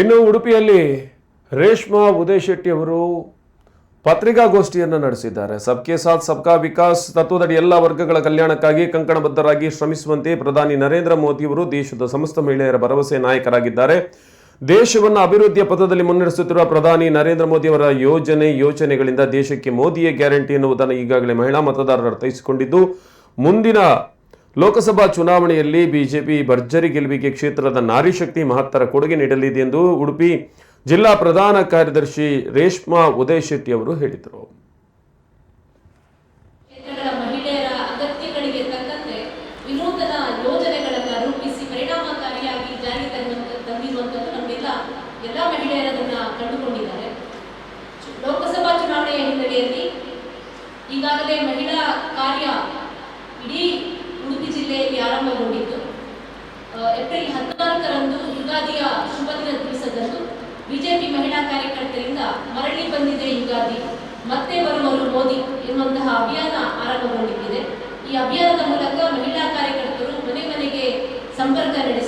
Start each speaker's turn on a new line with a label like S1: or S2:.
S1: ಇನ್ನು ಉಡುಪಿಯಲ್ಲಿ ರೇಷ್ಮಾ ಉದಯ್ ಶೆಟ್ಟಿ ಅವರು ಪತ್ರಿಕಾಗೋಷ್ಠಿಯನ್ನು ನಡೆಸಿದ್ದಾರೆ. ಸಬ್ಕೆ ಸಾಥ್, ಸಬ್ಕಾ ವಿಕಾಸ್ ತತ್ವದಡಿ ಎಲ್ಲ ವರ್ಗಗಳ ಕಲ್ಯಾಣಕ್ಕಾಗಿ ಕಂಕಣಬದ್ಧರಾಗಿ ಶ್ರಮಿಸುವಂತೆ ಪ್ರಧಾನಿ ನರೇಂದ್ರ ಮೋದಿಯವರು ದೇಶದ ಸಮಸ್ತ ಮಹಿಳೆಯರ ಭರವಸೆ ನಾಯಕರಾಗಿದ್ದಾರೆ. ದೇಶವನ್ನು ಅಭಿವೃದ್ಧಿಯ ಪಥದಲ್ಲಿ ಮುನ್ನಡೆಸುತ್ತಿರುವ ಪ್ರಧಾನಿ ನರೇಂದ್ರ ಮೋದಿಯವರ ಯೋಜನೆ, ಯೋಚನೆಗಳಿಂದ ದೇಶಕ್ಕೆ ಮೋದಿಯೇ ಗ್ಯಾರಂಟಿ ಎನ್ನುವುದನ್ನು ಈಗಾಗಲೇ ಮಹಿಳಾ ಮತದಾರರು ಅರ್ಥೈಸಿಕೊಂಡಿದ್ದು, ಮುಂದಿನ ಲೋಕಸಭಾ ಚುನಾವಣೆಯಲ್ಲಿ ಬಿಜೆಪಿ ಭರ್ಜರಿ ಗೆಲುವಿಗೆ ಕ್ಷೇತ್ರದ ನಾರಿಶಕ್ತಿ ಮಹತ್ತರ ಕೊಡುಗೆ ನೀಡಲಿದೆ ಎಂದು ಉಡುಪಿ ಜಿಲ್ಲಾ ಪ್ರಧಾನ ಕಾರ್ಯದರ್ಶಿ ರೇಷ್ಮಾ ಉದಯ್ ಶೆಟ್ಟಿ ಅವರು ಹೇಳಿದರು.
S2: ಈಗಾಗಲೇ ಮಹಿಳಾ ಕಾರ್ಯ ಆ, ಏಪ್ರಿಲ್ ಹದಿನಾಲ್ಕರಂದು ಯುಗಾದಿಯ ಶುಭ ದಿನ ದಿವಸದಂದು ಬಿಜೆಪಿ ಮಹಿಳಾ ಕಾರ್ಯಕರ್ತರಿಂದ ಮರಳಿ ಬಂದಿದೆ ಯುಗಾದಿ. ಮತ್ತೆ ಬರುವವರು ಮೋದಿ ಎನ್ನುವಂತಹ ಅಭಿಯಾನ ಆರಂಭಗೊಂಡಿದ್ದಿದೆ. ಈ ಅಭಿಯಾನದ ಮೂಲಕ ಮಹಿಳಾ ಕಾರ್ಯಕರ್ತರು ಮನೆ ಮನೆಗೆ ಸಂಪರ್ಕ ನಡೆಸಿ